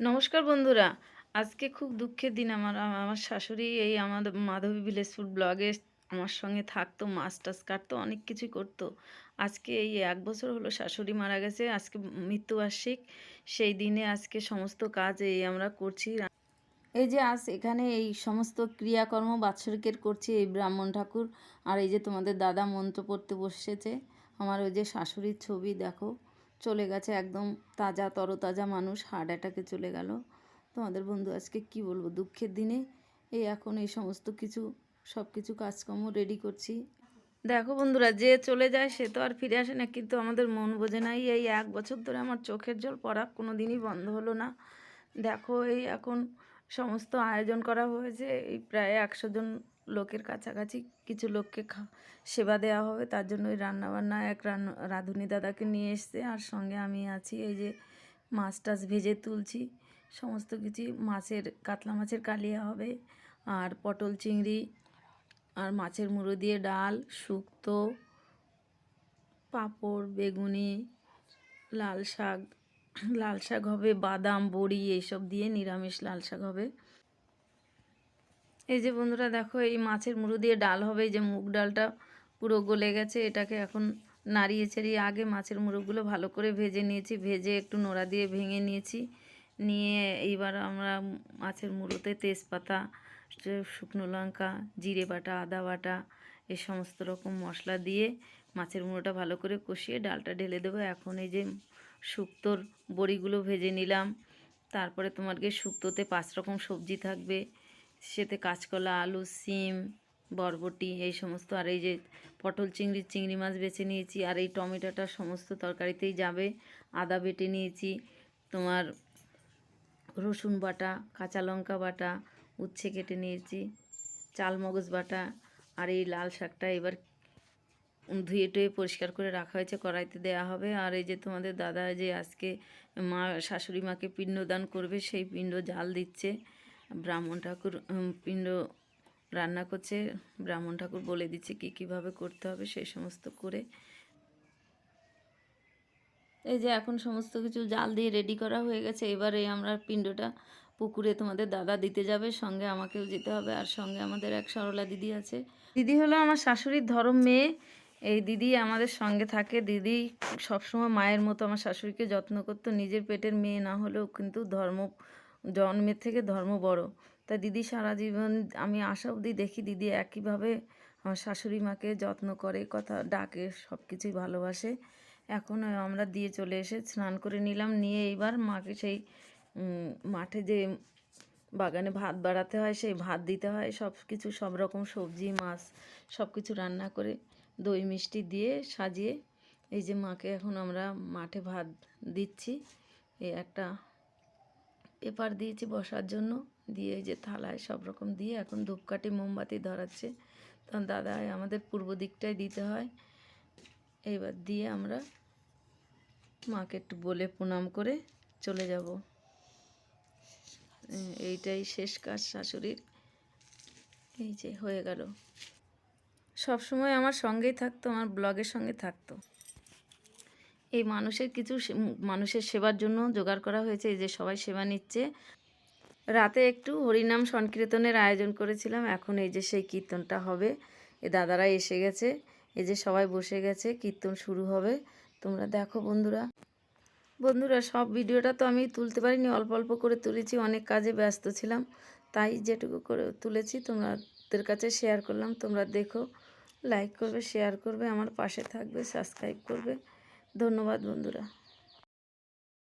নমস্কার বন্ধুরা। আজকে খুব দুঃখের দিন আমার আমার শাশুড়ি এই আমাদের মাধবী ভিলেজ ফুড ব্লগে আমার সঙ্গে থাকতো, মাছ টাছ কাটতো, অনেক কিছুই করতো। আজকে এই এক বছর হলো শাশুড়ি মারা গেছে, আজকে মৃত্যুবার্ষিক সেই দিনে আজকে সমস্ত কাজ এই আমরা করছি। এই যে আজ এখানে এই সমস্ত ক্রিয়াকর্ম বাৎসরিকের করছি এই ব্রাহ্মণ ঠাকুর। আর এই যে তোমাদের দাদা মন্ত্র পড়তে বসেছে, আমার ওই যে শাশুড়ির ছবি দেখো। চলে গেছে, একদম তাজা, তরতাজা মানুষ হার্ট অ্যাটাকে চলে গেল। তোমাদের বন্ধু, আজকে কি বলব? দুঃখের দিনে এই এখন এই সমস্ত কিছু সব কিছু কাজকর্ম রেডি করছি। দেখো বন্ধুরা, যে চলে যায় সে তো আর ফিরে আসে না, কিন্তু আমাদের মন বোঝে নাই এই এক বছর ধরে আমার চোখের জল পড়া কোনো দিনই বন্ধ হলো না। দেখো এই এখন সমস্ত আয়োজন করা হয়েছে, এই প্রায় একশো জন লোকের কাছাকাছি কিছু লোককে সেবা দেওয়া হবে। তার জন্য ওই রান্নাবান্না এক রাঁধুনি দাদাকে নিয়ে এসছে। আর সঙ্গে আমি আছি এই যে মাছ টাছ ভেজে তুলছি। সমস্ত কিছু মাছের, কাতলা মাছের কালিয়া হবে। আর পটল চিংড়ি, আর মাছের মুড়ো দিয়ে ডাল, শুক্তো, পাঁপড়, বেগুনি, লাল শাক লাল শাক হবে, বাদাম, বড়ি, এইসব দিয়ে নিরামিষ লাল শাক হবে। এই যে বন্ধুরা দেখো, এই মাছের মুড়ো দিয়ে ডাল হবে যে মুগ ডালটা পুরো গলে গেছে, এটাকে এখন নাড়িয়ে ছাড়িয়ে আগে মাছের মুড়োগুলো ভালো করে ভেজে নিয়েছি, ভেজে একটু নোড়া দিয়ে ভেঙে নিয়েছি, নিয়ে এইবার আমরা মাছের মুড়োতে তেজপাতা শুকনো লঙ্কা, জিরে বাটা, আদা বাটা এ সমস্ত রকম মশলা দিয়ে মাছের মুড়োটা ভালো করে কষিয়ে ডালটা ঢেলে দেবো। এখন এই যে শুক্তোর বড়িগুলো ভেজে নিলাম, তারপরে তোমার গিয়ে শুক্তোতে পাঁচ রকম সবজি থাকবে সেতে কাঁচকলা, আলু, সিম, বরবটি, এই সমস্ত, আর এই যে পটল চিংড়ি চিংড়ি মাছ বেছে নিয়েছি, আর এই টমেটোটা সমস্ত তরকারিতেই যাবে। আদা বেটে নিয়েছি, তোমার রসুন বাটা, কাঁচা লঙ্কা বাটা, উচ্ছে কেটে নিয়েছি, চাল মগজ বাটা, আর এই লাল শাকটা এবার ধুয়ে টুয়ে পরিষ্কার করে রাখা হয়েছে, কড়াইতে দেওয়া হবে। আর এই যে তোমাদের দাদা যে আজকে মা, শাশুড়ি মাকে পিণ্ডদান করবে, সেই পিণ্ড জাল দিচ্ছে। ব্রাহ্মণ ঠাকুর পিণ্ড রান্না করছে। ব্রাহ্মণ ঠাকুর বলে দিচ্ছে কী কীভাবে করতে হবে, সেই সমস্ত করে। এই যে এখন সমস্ত কিছু জাল দিয়ে রেডি করা হয়ে গেছে। এবারে আমরা পিণ্ডটা পুকুরে তোমাদের দাদা দিতে যাবে, সঙ্গে আমাকেও যেতে হবে, আর সঙ্গে আমাদের এক সরলা দিদি আছে। দিদি হলো আমার শাশুড়ির ধরম মেয়ে। এই দিদি আমাদের সঙ্গে থাকে। দিদি সবসময় মায়ের মতো আমার শাশুড়িকে যত্ন করতো। নিজের পেটের মেয়ে না হলেও কিন্তু ধর্ম জন্মের থেকে ধর্ম বড়। তা দিদি সারা জীবন আমি আশা অবধি দেখি দিদি একইভাবে আমার শাশুড়ি মাকে যত্ন করে, কথা ডাকে সব কিছুই ভালোবাসে। এখন আমরা দিয়ে চলে এসে স্নান করে নিলাম, নিয়ে এইবার মাকে সেই মাঠে যে বাগানে ভাত বাড়াতে হয়, সেই ভাত দিতে হয় সব কিছু সব রকম সবজি, মাছ সব কিছু রান্না করে দই, মিষ্টি দিয়ে সাজিয়ে এই যে মাকে এখন আমরা মাঠে ভাত দিচ্ছি। এই একটা পেপার দিয়েছি বসার জন্য। দিয়ে যে থালায় সব রকম দিয়ে এখন ধূপকাঠি, মোমবাতি ধরাচ্ছে। তখন দাদা আমাদের পূর্ব দিকটাই দিতে হয়। এইবার দিয়ে আমরা মাকে একটু বলে প্রণাম করে চলে যাব। এইটাই শেষ কাজ শাশুড়ির। এই যে হয়ে গেল। সব সময় আমার সঙ্গেই থাকতো, আমার ব্লগের সঙ্গে থাকতো। এই মানুষের কিছু মানুষের সেবার জন্য জোগাড় করা হয়েছে, এই যে সবাই সেবা নিচ্ছে। রাতে একটু হরিনাম সংকীর্তনের আয়োজন করেছিলাম, এখন এই যে সেই কীর্তনটা হবে। এ দাদারা এসে গেছে, এই যে সবাই বসে গেছে, কীর্তন শুরু হবে। তোমরা দেখো বন্ধুরা। বন্ধুরা, সব ভিডিওটা তো আমি তুলতে পারিনি, অল্প অল্প করে তুলেছি, অনেক কাজে ব্যস্ত ছিলাম। তাই যেটুকু করে তুলেছি, তোমাদের কাছে শেয়ার করলাম। তোমরা দেখো লাইক করবে শেয়ার করবে, আমার পাশে থাকবে সাবস্ক্রাইব করবে। ধন্যবাদ বন্ধুরা।